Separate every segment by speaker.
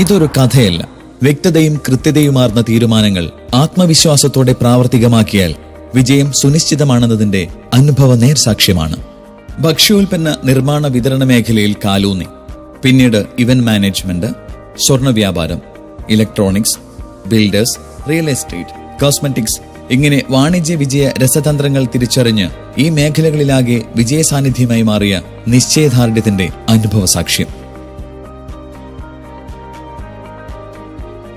Speaker 1: ഇതൊരു കഥയല്ല. വ്യക്തതയും കൃത്യതയുമാർന്ന തീരുമാനങ്ങൾ ആത്മവിശ്വാസത്തോടെ പ്രാവർത്തികമാക്കിയാൽ വിജയം സുനിശ്ചിതമാണെന്നതിന്റെ അനുഭവ നേർസാക്ഷ്യമാണ്. ഭക്ഷ്യോൽപ്പന്ന നിർമ്മാണ വിതരണ മേഖലയിൽ കാലൂന്നി. പിന്നീട് ഇവന്റ് മാനേജ്മെന്റ് സ്വർണ വ്യാപാരം electronics builders real estate cosmetics ഇങ്ങനെ വാണിജ്യ വിജയ രസതന്ത്രങ്ങൾ തിരിച്ചറിഞ്ഞ് ഈ മേഖലകളിലാകെ വിജയ സാന്നിധ്യമായി മാറിയ നിശ്ചയദാർഢ്യത്തിന്റെ അനുഭവ സാക്ഷ്യം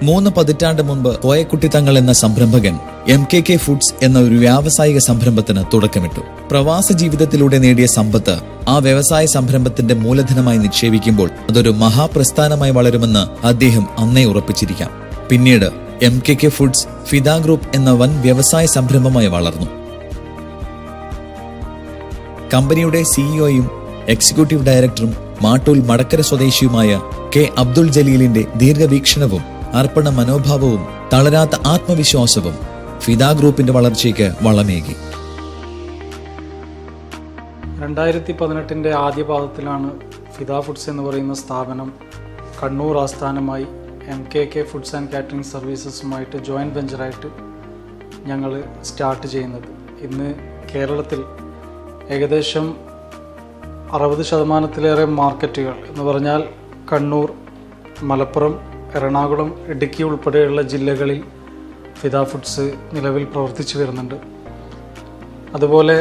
Speaker 1: മൂന്ന് പതിറ്റാണ്ട് മുൻപ് കോയക്കുട്ടി തങ്ങൾ എന്ന സംരംഭകൻ എം കെ കെ ഫുഡ്സ് എന്ന ഒരു വ്യാവസായിക സംരംഭത്തിന് തുടക്കമിട്ടു. പ്രവാസ ജീവിതത്തിലൂടെ നേടിയ സമ്പത്ത് ആ വ്യവസായ സംരംഭത്തിന്റെ മൂലധനമായി നിക്ഷേപിക്കുമ്പോൾ അതൊരു മഹാപ്രസ്ഥാനമായി വളരുമെന്ന് അദ്ദേഹം അന്നേ ഉറപ്പിച്ചിരിക്കാം. പിന്നീട് M K K Foods Fida Group എന്ന വൻ വ്യവസായ സംരംഭമായി വളർന്നു. കമ്പനിയുടെ സിഇഒയും എക്സിക്യൂട്ടീവ് ഡയറക്ടറും മാട്ടൂൽ മടക്കര സ്വദേശിയുമായ കെ അബ്ദുൾ ജലീലിന്റെ ദീർഘവീക്ഷണവും അർപ്പണ മനോഭാവവും തളരാത്ത ആത്മവിശ്വാസവും ഫിദ ഗ്രൂപ്പിന്റെ വളർച്ചയ്ക്ക് വളമേകി.
Speaker 2: രണ്ടായിരത്തി പതിനെട്ടിന്റെ ആദ്യ പാദത്തിലാണ് ഫിദ ഫുഡ്സ് എന്ന് പറയുന്ന സ്ഥാപനം കണ്ണൂർ ആസ്ഥാനമായി M K K foods and catering സർവീസസുമായിട്ട് joint വെഞ്ചറായിട്ട് ഞങ്ങൾ സ്റ്റാർട്ട് ചെയ്യുന്നത്. ഇന്ന് കേരളത്തിൽ ഏകദേശം അറുപത് ശതമാനത്തിലേറെ മാർക്കറ്റുകൾ എന്ന് പറഞ്ഞാൽ കണ്ണൂർ മലപ്പുറം എറണാകുളം ഇടുക്കി ഉൾപ്പെടെയുള്ള ജില്ലകളിൽ ഫിദ ഫുഡ്സ് നിലവിൽ പ്രവർത്തിച്ചു വരുന്നുണ്ട്. അതുപോലെ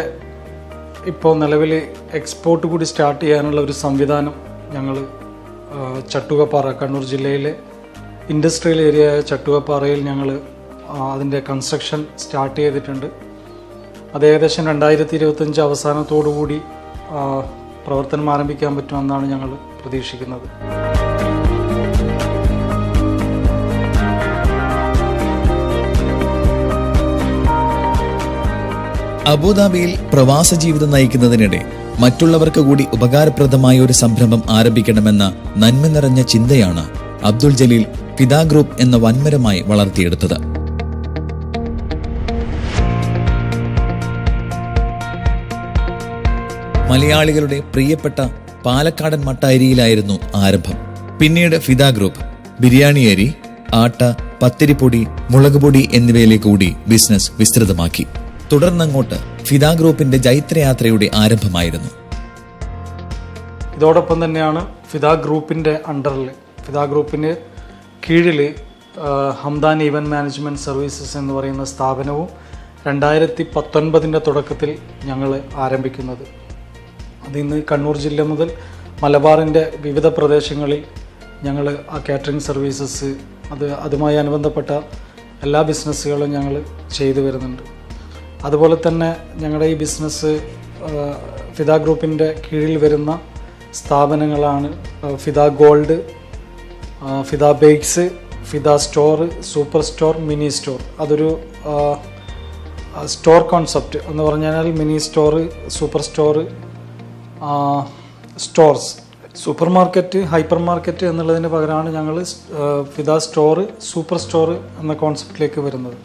Speaker 2: ഇപ്പോൾ നിലവിൽ എക്സ്പോർട്ട് കൂടി സ്റ്റാർട്ട് ചെയ്യാനുള്ള ഒരു സംവിധാനം ഞങ്ങൾ ചട്ടുകപ്പാറ കണ്ണൂർ ജില്ലയിലെ ഇൻഡസ്ട്രിയൽ ഏരിയ ആയ ചട്ടുകപ്പാറയിൽ ഞങ്ങൾ അതിന്റെ കൺസ്ട്രക്ഷൻ സ്റ്റാർട്ട് ചെയ്തിട്ടുണ്ട്. അത് ഏകദേശം രണ്ടായിരത്തി ഇരുപത്തഞ്ച് അവസാനത്തോടുകൂടി കൂടി പ്രവർത്തനം ആരംഭിക്കാൻ പറ്റുമെന്നാണ് ഞങ്ങൾ പ്രതീക്ഷിക്കുന്നത്.
Speaker 1: അബുദാബിയിൽ പ്രവാസ ജീവിതം നയിക്കുന്നതിനിടെ മറ്റുള്ളവർക്ക് കൂടി ഉപകാരപ്രദമായ ഒരു സംരംഭം ആരംഭിക്കണമെന്ന നന്മ നിറഞ്ഞ ചിന്തയാണ് അബ്ദുൾ ജലീൽ ഫിദാ ഗ്രൂപ്പ് എന്ന വൻമരമായി വളർത്തിയെടുത്തത്. മലയാളികളുടെ പ്രിയപ്പെട്ട പാലക്കാടൻ മട്ടാരിയിലായിരുന്നു ആരംഭം. പിന്നീട് ഫിദ ഗ്രൂപ്പ് ബിരിയാണി അരി ആട്ട പത്തിരിപ്പൊടി മുളകുപൊടി എന്നിവയിലേക്ക് കൂടി ബിസിനസ് വിസ്തൃതമാക്കി. തുടർന്നങ്ങോട്ട് ഫിദ ഗ്രൂപ്പിന്റെ ജൈത്രയാത്രയുടെ ആരംഭമായിരുന്നു.
Speaker 2: ഇതോടൊപ്പം തന്നെയാണ് ഫിദ ഗ്രൂപ്പിന്റെ അണ്ടറിൽ ഫിദ ഗ്രൂപ്പിന് കീഴിൽ ഹംദാൻ ഈവന്റ് മാനേജ്മെന്റ് സർവീസസ് എന്ന് പറയുന്ന സ്ഥാപനവും രണ്ടായിരത്തി പത്തൊൻപതിന്റെ തുടക്കത്തിൽ ഞങ്ങൾ ആരംഭിക്കുന്നത്. അതിന്ന് കണ്ണൂർ ജില്ല മുതൽ മലബാറിന്റെ വിവിധ പ്രദേശങ്ങളിൽ ഞങ്ങൾ ആ കാറ്ററിംഗ് സർവീസസ് അത് അതുമായി അനുബന്ധപ്പെട്ട എല്ലാ ബിസിനസ്സുകളും ഞങ്ങൾ ചെയ്തു വരുന്നുണ്ട്. അതുപോലെ തന്നെ ഞങ്ങളുടെ ഈ ബിസിനസ് ഫിദ ഗ്രൂപ്പിന്റെ കീഴിൽ വരുന്ന സ്ഥാപനങ്ങളാണ് Fida gold Fida bakes Fida store super store mini store. അതൊരു സ്റ്റോർ കോൺസെപ്റ്റ് എന്ന് പറഞ്ഞാൽ mini store super store stores. Supermarket hypermarket എന്നുള്ളതിന് പകരമാണ് ഞങ്ങൾ ഫിദ സ്റ്റോർ സൂപ്പർ സ്റ്റോർ എന്ന കോൺസെപ്റ്റിലേക്ക് വരുന്നത്.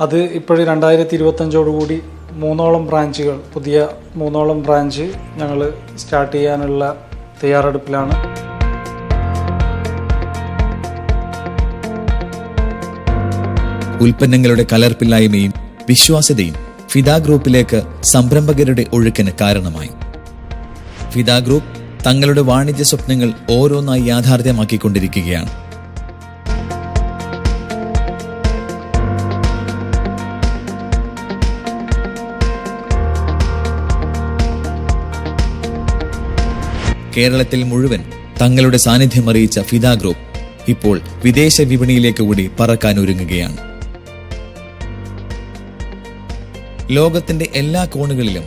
Speaker 2: അത് ഇപ്പോഴും രണ്ടായിരത്തി ഇരുപത്തഞ്ചോടുകൂടി മൂന്നോളം ബ്രാഞ്ചുകൾ പുതിയ മൂന്നോളം ബ്രാഞ്ച് ഞങ്ങൾ സ്റ്റാർട്ട് ചെയ്യാനുള്ള തയ്യാറെടുപ്പിലാണ്.
Speaker 1: ഉൽപ്പന്നങ്ങളുടെ കലർപ്പില്ലായ്മയും വിശ്വാസ്യതയും ഫിദ ഗ്രൂപ്പിലേക്ക് സംരംഭകരുടെ ഒഴുക്കിന് കാരണമായി. ഫിദ ഗ്രൂപ്പ് തങ്ങളുടെ വാണിജ്യ സ്വപ്നങ്ങൾ ഓരോന്നായി യാഥാർത്ഥ്യമാക്കിക്കൊണ്ടിരിക്കുകയാണ്. കേരളത്തിൽ മുഴുവൻ തങ്ങളുടെ സാന്നിധ്യം അറിയിച്ച ഫിദ ഗ്രൂപ്പ് ഇപ്പോൾ വിദേശ വിപണിയിലേക്ക് കൂടി പറക്കാൻ ഒരുങ്ങുകയാണ്. ലോകത്തിന്റെ എല്ലാ കോണുകളിലും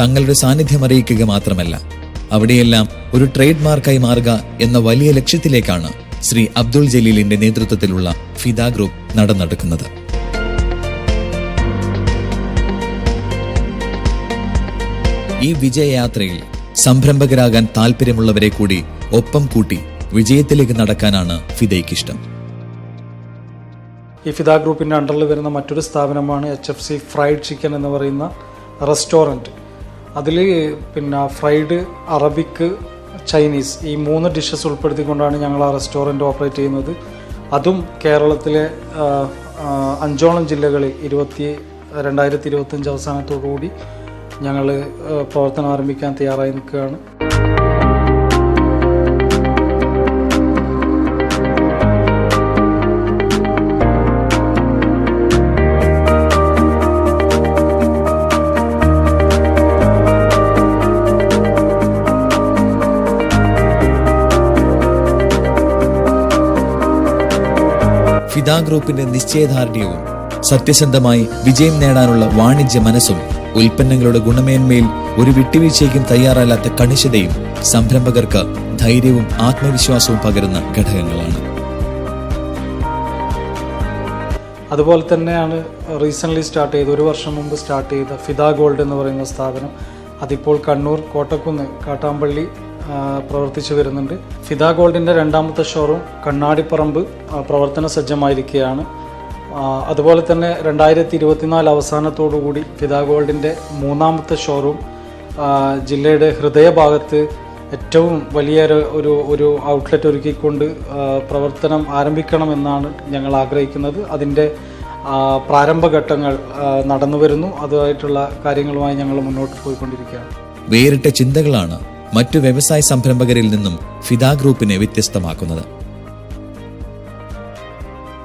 Speaker 1: തങ്ങളുടെ സാന്നിധ്യം അറിയിക്കുക മാത്രമല്ല അവിടെയെല്ലാം ഒരു ട്രേഡ് മാർക്കായി മാറുക എന്ന വലിയ ലക്ഷ്യത്തിലേക്കാണ് ശ്രീ അബ്ദുൾ ജലീലിന്റെ നേതൃത്വത്തിലുള്ള ഫിദ ഗ്രൂപ്പ് നടന്നെടുക്കുന്നത്. ഈ വിജയയാത്രയിൽ സംരംഭകരാകാൻ താല്പര്യമുള്ളവരെ കൂടി ഒപ്പം കൂട്ടി വിജയത്തിലേക്ക് നടക്കാനാണ് ഫിദയ്ക്കിഷ്ടം
Speaker 2: ഈ ഫിദ ഗ്രൂപ്പിന്റെ അണ്ടറിൽ വരുന്ന മറ്റൊരു സ്ഥാപനമാണ് H F C fried chicken എന്ന് പറയുന്ന റെസ്റ്റോറന്റ് അതിൽ പിന്നെ ഫ്രൈഡ് അറബിക്ക് ചൈനീസ് ഈ മൂന്ന് ഡിഷസ് ഉൾപ്പെടുത്തിക്കൊണ്ടാണ് ഞങ്ങൾ ആ റെസ്റ്റോറന്റ് ഓപ്പറേറ്റ് ചെയ്യുന്നത്. അതും കേരളത്തിലെ അഞ്ചോളം ജില്ലകളിൽ ഇരുപത്തി രണ്ടായിരത്തി ഇരുപത്തഞ്ച് അവസാനത്തോടു കൂടി ഞങ്ങൾ പ്രവർത്തനം ആരംഭിക്കാൻ തയ്യാറായി നിൽക്കുകയാണ്.
Speaker 1: ഫിദ ഗ്രൂപ്പിന്റെ നിശ്ചയദാർഢ്യവും സത്യസന്ധമായി വിജയം നേടാനുള്ള വാണിജ്യ മനസ്സും ഉൽപ്പന്നങ്ങളുടെ ഗുണമേന്മയിൽ ഒരു വിട്ടുവീഴ്ചയ്ക്കും തയ്യാറല്ലാത്ത കണിശതയും സംരംഭകർക്ക് ധൈര്യവും ആത്മവിശ്വാസവും പകരുന്ന ഘടകങ്ങളാണ്.
Speaker 2: അതുപോലെ തന്നെയാണ് റീസെന്റ്ലി സ്റ്റാർട്ട് ചെയ്ത് ഒരു വർഷം മുമ്പ് സ്റ്റാർട്ട് ചെയ്ത ഫിദ ഗോൾഡ് എന്ന് പറയുന്ന സ്ഥാപനം. അതിപ്പോൾ കണ്ണൂർ കോട്ടക്കുന്ന് കാട്ടാമ്പള്ളി പ്രവർത്തിച്ചു വരുന്നുണ്ട്. ഫിദ ഗോൾഡിന്റെ രണ്ടാമത്തെ ഷോറൂം കണ്ണാടിപ്പറമ്പ് പ്രവർത്തന സജ്ജമായിരിക്കുകയാണ് അതുപോലെ തന്നെ രണ്ടായിരത്തി ഇരുപത്തിനാല് അവസാനത്തോടു കൂടി ഫിദ ഗോൾഡിന്റെ മൂന്നാമത്തെ ഷോറൂം ജില്ലയുടെ ഹൃദയഭാഗത്ത് ഏറ്റവും വലിയ ഒരു ഒരു ഔട്ട്ലെറ്റ് ഒരുക്കിക്കൊണ്ട് പ്രവർത്തനം ആരംഭിക്കണമെന്നാണ് ഞങ്ങൾ ആഗ്രഹിക്കുന്നത്. അതിന്റെ പ്രാരംഭഘട്ടങ്ങൾ നടന്നു വരുന്നു. അതുമായിട്ടുള്ള കാര്യങ്ങളുമായി ഞങ്ങൾ മുന്നോട്ട് പോയിക്കൊണ്ടിരിക്കുകയാണ്.
Speaker 1: വേറിട്ട ചിന്തകളാണ് മറ്റു വ്യവസായ സംരംഭകരിൽ നിന്നും ഫിദ ഗ്രൂപ്പിനെ വ്യത്യസ്തമാക്കുന്നത്.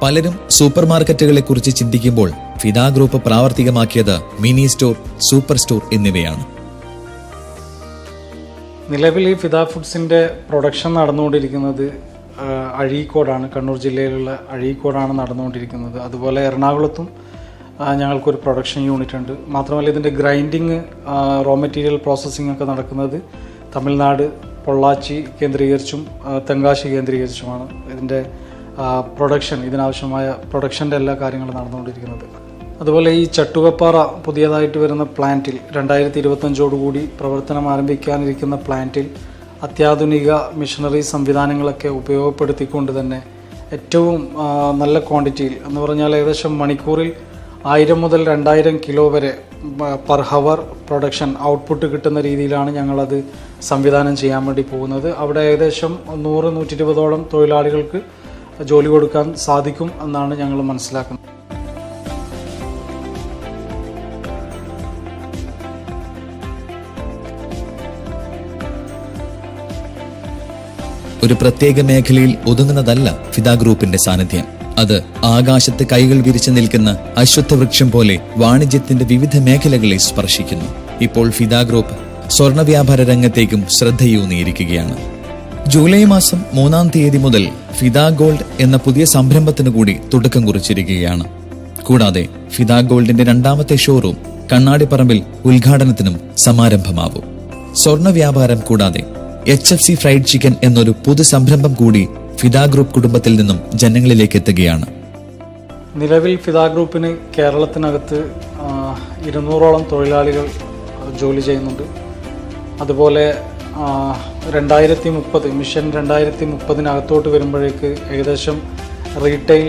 Speaker 1: പലരും സൂപ്പർ മാർക്കറ്റുകളെ കുറിച്ച് ചിന്തിക്കുമ്പോൾ ഫിദാ ഗ്രൂപ്പ് പ്രാവർത്തികമാക്കിയത് മിനി സ്റ്റോർ സൂപ്പർ സ്റ്റോർ എന്നിവയാണ്.
Speaker 2: നിലവിൽ ഈ ഫിദ ഫുഡ്സിന്റെ പ്രൊഡക്ഷൻ നടന്നുകൊണ്ടിരിക്കുന്നത് അഴീക്കോടാണ്. കണ്ണൂർ ജില്ലയിലുള്ള അഴീക്കോടാണ് നടന്നുകൊണ്ടിരിക്കുന്നത്. അതുപോലെ എറണാകുളത്തും ഞങ്ങൾക്കൊരു പ്രൊഡക്ഷൻ യൂണിറ്റ് ഉണ്ട്. മാത്രമല്ല ഇതിന്റെ ഗ്രൈൻഡിങ് റോ മെറ്റീരിയൽ പ്രോസസ്സിംഗ് ഒക്കെ നടക്കുന്നത് തമിഴ്നാട് പൊള്ളാച്ചി കേന്ദ്രീകരിച്ചും തെങ്കാശി കേന്ദ്രീകരിച്ചുമാണ്. ഇതിന്റെ പ്രൊഡക്ഷൻ ഇതിനാവശ്യമായ പ്രൊഡക്ഷന്റെ എല്ലാ കാര്യങ്ങളും നടന്നുകൊണ്ടിരിക്കുന്നത്. അതുപോലെ ഈ ചട്ടുകപ്പാറ പുതിയതായിട്ട് വരുന്ന പ്ലാന്റിൽ രണ്ടായിരത്തി ഇരുപത്തഞ്ചോടുകൂടി പ്രവർത്തനം ആരംഭിക്കാനിരിക്കുന്ന പ്ലാന്റിൽ അത്യാധുനിക മിഷനറി സംവിധാനങ്ങളൊക്കെ ഉപയോഗപ്പെടുത്തിക്കൊണ്ട് തന്നെ ഏറ്റവും നല്ല ക്വാണ്ടിറ്റിയിൽ എന്ന് പറഞ്ഞാൽ ഏകദേശം മണിക്കൂറിൽ ആയിരം മുതൽ രണ്ടായിരം കിലോ വരെ പെർ ഹവർ പ്രൊഡക്ഷൻ ഔട്ട്പുട്ട് കിട്ടുന്ന രീതിയിലാണ് ഞങ്ങളത് സംവിധാനം ചെയ്യാൻ വേണ്ടി പോകുന്നത്. അവിടെ ഏകദേശം നൂറ് നൂറ്റി ഇരുപതോളം തൊഴിലാളികൾക്ക് ജോലി കൊടുക്കാൻ സാധിക്കും എന്നാണ് ഞങ്ങൾ മനസ്സിലാക്കുന്നത്.
Speaker 1: ഒരു പ്രത്യേക മേഖലയിൽ ഒതുങ്ങുന്നതല്ല ഫിദ ഗ്രൂപ്പിന്റെ സാന്നിധ്യം. അത് ആകാശത്ത് കൈകൾ വിരിച്ചു നിൽക്കുന്ന അശ്വത്ഥ വൃക്ഷം പോലെ വാണിജ്യത്തിന്റെ വിവിധ മേഖലകളെ സ്പർശിക്കുന്നു. ഇപ്പോൾ ഫിദ ഗ്രൂപ്പ് സ്വർണ വ്യാപാര രംഗത്തേക്കും ശ്രദ്ധയൂന്നിയിരിക്കുകയാണ്. ജൂലൈ മാസം മൂന്നാം തീയതി മുതൽ ഫിദ ഗോൾഡ് എന്ന പുതിയ സംരംഭത്തിനു കൂടി തുടക്കം കുറിച്ചിരിക്കുകയാണ്. കൂടാതെ ഫിദ ഗോൾഡിന്റെ രണ്ടാമത്തെ ഷോറൂം കണ്ണാടിപ്പറമ്പിൽ ഉദ്ഘാടനത്തിനും സമാരംഭമാവും. സ്വർണ വ്യാപാരം കൂടാതെ H F C fried chicken എന്നൊരു പുതു സംരംഭം കൂടി ഫിദ ഗ്രൂപ്പ് കുടുംബത്തിൽ നിന്നും ജനങ്ങളിലേക്ക് എത്തുകയാണ്.
Speaker 2: നിലവിൽ ഫിദ ഗ്രൂപ്പിന് കേരളത്തിനകത്ത് ഇരുന്നൂറോളം തൊഴിലാളികൾ ജോലി ചെയ്യുന്നുണ്ട്. അതുപോലെ രണ്ടായിരത്തി മുപ്പത് മിഷൻ രണ്ടായിരത്തി മുപ്പതിനകത്തോട്ട് വരുമ്പോഴേക്ക് ഏകദേശം റീറ്റെയിൽ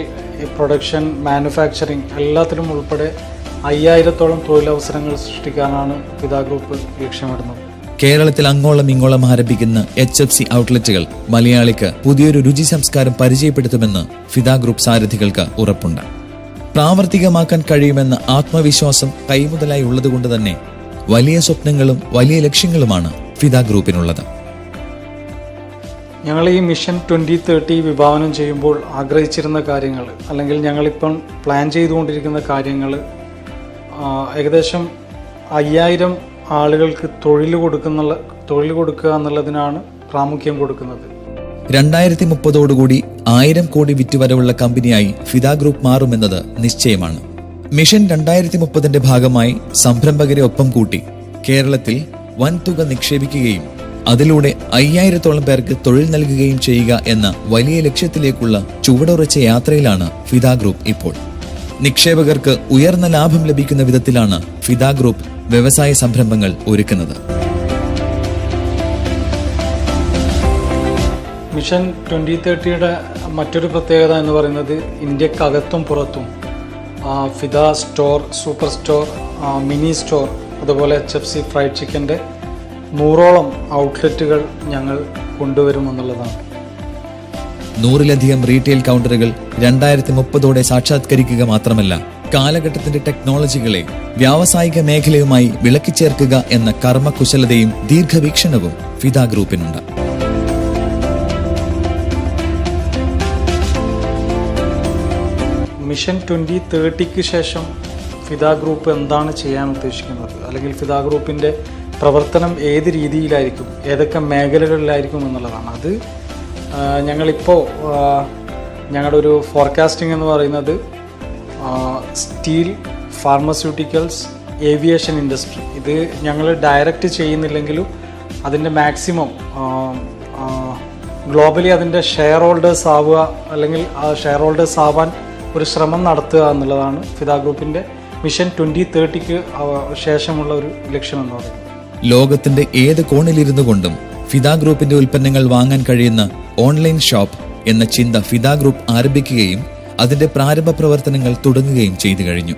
Speaker 2: പ്രൊഡക്ഷൻ മാനുഫാക്ചറിങ് എല്ലാത്തിലും ഉൾപ്പെടെ അയ്യായിരത്തോളം തൊഴിലവസരങ്ങൾ സൃഷ്ടിക്കാനാണ് പിതാ ഗ്രൂപ്പ് ലക്ഷ്യമിടുന്നത്.
Speaker 1: കേരളത്തിൽ അങ്ങോളം ഇങ്ങോളം ആരംഭിക്കുന്ന എച്ച് എഫ് സി ഔട്ട്ലെറ്റുകൾ മലയാളിക്ക് പുതിയൊരു രുചി സംസ്കാരം പരിചയപ്പെടുത്തുമെന്ന് ഫിദ ഗ്രൂപ്പ് സാരഥികൾക്ക് ഉറപ്പുണ്ട്. പ്രാവർത്തികമാക്കാൻ കഴിയുമെന്ന ആത്മവിശ്വാസം കൈമുതലായി ഉള്ളതുകൊണ്ട് തന്നെ വലിയ സ്വപ്നങ്ങളും വലിയ ലക്ഷ്യങ്ങളുമാണ് ഫിദ ഗ്രൂപ്പിനുള്ളത്.
Speaker 2: ഞങ്ങൾ ഈ മിഷൻ ട്വന്റി തേർട്ടി വിഭാവനം ചെയ്യുമ്പോൾ ആഗ്രഹിച്ചിരുന്ന കാര്യങ്ങൾ അല്ലെങ്കിൽ ഞങ്ങളിപ്പം പ്ലാൻ ചെയ്തുകൊണ്ടിരിക്കുന്ന കാര്യങ്ങൾ ഏകദേശം അയ്യായിരം ആളുകൾക്ക് തൊഴിൽ കൊടുക്കുന്ന തൊഴിൽ കൊടുക്കുക എന്നുള്ളതിനാണ് പ്രാമുഖ്യം കൊടുക്കുന്നത്.
Speaker 1: രണ്ടായിരത്തി മുപ്പതോടുകൂടി ആയിരം കോടി വിറ്റുവരവുള്ള കമ്പനിയായി ഫിദ ഗ്രൂപ്പ് മാറുമെന്നത് നിശ്ചയമാണ്. മിഷൻ രണ്ടായിരത്തി മുപ്പതിന്റെ ഭാഗമായി സംരംഭകരെ ഒപ്പം കൂട്ടി കേരളത്തിൽ വൻതുക നിക്ഷേപിക്കുകയും അതിലൂടെ അയ്യായിരത്തോളം പേർക്ക് തൊഴിൽ നൽകുകയും ചെയ്യുക എന്ന വലിയ ലക്ഷ്യത്തിലേക്കുള്ള ചുവടുറച്ച യാത്രയിലാണ് ഫിദ ഗ്രൂപ്പ് ഇപ്പോൾ. നിക്ഷേപകർക്ക് ഉയർന്ന ലാഭം ലഭിക്കുന്ന വിധത്തിലാണ് ഫിദ ഗ്രൂപ്പ് വ്യവസായ സംരംഭങ്ങൾ ഒരുക്കുന്നത്.
Speaker 2: മിഷൻ ട്വന്റി തേർട്ടിയുടെ മറ്റൊരു പ്രത്യേകത എന്ന് പറയുന്നത് ഇന്ത്യക്കകത്തും പുറത്തും Fida store super store mini store അതുപോലെ എച്ച് എഫ് സി ഫ്രൈഡ് ചിക്കന്റെ നൂറോളം ഔട്ട്ലെറ്റുകൾ ഞങ്ങൾ കൊണ്ടുവരുമെന്നുള്ളതാണ്.
Speaker 1: നൂറിലധികം റീറ്റെയിൽ കൗണ്ടറുകൾ രണ്ടായിരത്തി മുപ്പതോടെ സാക്ഷാത്കരിക്കുക മാത്രമല്ല കാലഘട്ടത്തിന്റെ ടെക്നോളജികളെ വ്യാവസായിക മേഖലയുമായി വിളക്കി ചേർക്കുക എന്ന കർമ്മകുശലതയും ദീർഘവീക്ഷണവും ഫിദ ഗ്രൂപ്പിനുണ്ട്.
Speaker 2: മിഷൻ ട്വന്റി തേർട്ടിക്ക് ശേഷം ഫിദ ഗ്രൂപ്പ് എന്താണ് ചെയ്യാൻ ഉദ്ദേശിക്കുന്നത്? അല്ലെങ്കിൽ ഫിദ ഗ്രൂപ്പിന്റെ പ്രവർത്തനം ഏത് രീതിയിലായിരിക്കും? ഏതൊക്കെ മേഖലകളിലായിരിക്കും എന്നുള്ളതാണ്. അത് ഞങ്ങളിപ്പോൾ ഞങ്ങളുടെ ഒരു ഫോർകാസ്റ്റിംഗ് എന്ന് പറയുന്നത് സ്റ്റീൽ ഫാർമസ്യൂട്ടിക്കൽസ് ഏവിയേഷൻ ഇൻഡസ്ട്രി ഇത് ഞങ്ങൾ ഡയറക്റ്റ് ചെയ്യുന്നില്ലെങ്കിലും അതിന്റെ മാക്സിമം ഗ്ലോബലി അതിന്റെ ഷെയർ ഹോൾഡേഴ്സ് ആവുക അല്ലെങ്കിൽ ഷെയർ ഹോൾഡേഴ്സ് ആവാൻ ഒരു ശ്രമം നടത്തുക എന്നുള്ളതാണ് ഫിദ ഗ്രൂപ്പിന്റെ മിഷൻ ട്വന്റി തേർട്ടിക്ക് ശേഷമുള്ള ഒരു ലക്ഷ്യം എന്ന് പറയുന്നത്
Speaker 1: ലോകത്തിന്റെ ഏത് കോണിലിരുന്നു കൊണ്ടും ഫിദ ഗ്രൂപ്പിന്റെ ഉൽപ്പന്നങ്ങൾ വാങ്ങാൻ കഴിയുന്ന ഓൺലൈൻ ഷോപ്പ് എന്ന ചിന്ത ഫിദ ഗ്രൂപ്പ് ആരംഭിക്കുകയും അതിന്റെ പ്രാരംഭ പ്രവർത്തനങ്ങൾ തുടങ്ങുകയും ചെയ്തു കഴിഞ്ഞു.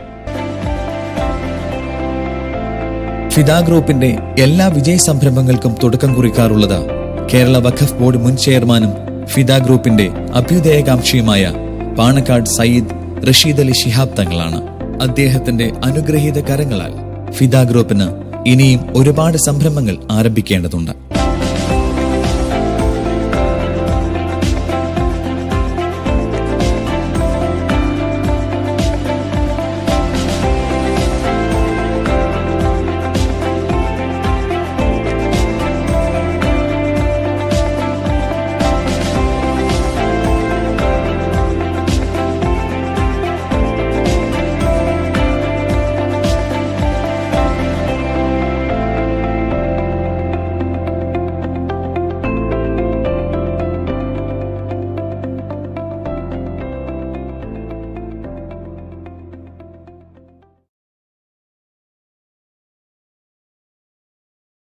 Speaker 1: ഫിദ ഗ്രൂപ്പിന്റെ എല്ലാ വിജയ സംരംഭങ്ങൾക്കും തുടക്കം കുറിക്കാറുള്ളത് കേരള വഖഫ് ബോർഡ് മുൻ ചെയർമാനും ഫിദ ഗ്രൂപ്പിന്റെ അഭ്യുദയകാംക്ഷിയുമായ പാണക്കാട് സയ്യിദ് റഷീദ് അലി ശിഹാബ് തങ്ങളാണ്. അദ്ദേഹത്തിന്റെ അനുഗ്രഹീത കരങ്ങളാൽ ഫിദ ഗ്രൂപ്പിന് ഇനിയും ഒരുപാട് സംരംഭങ്ങൾ ആരംഭിക്കേണ്ടതുണ്ട്.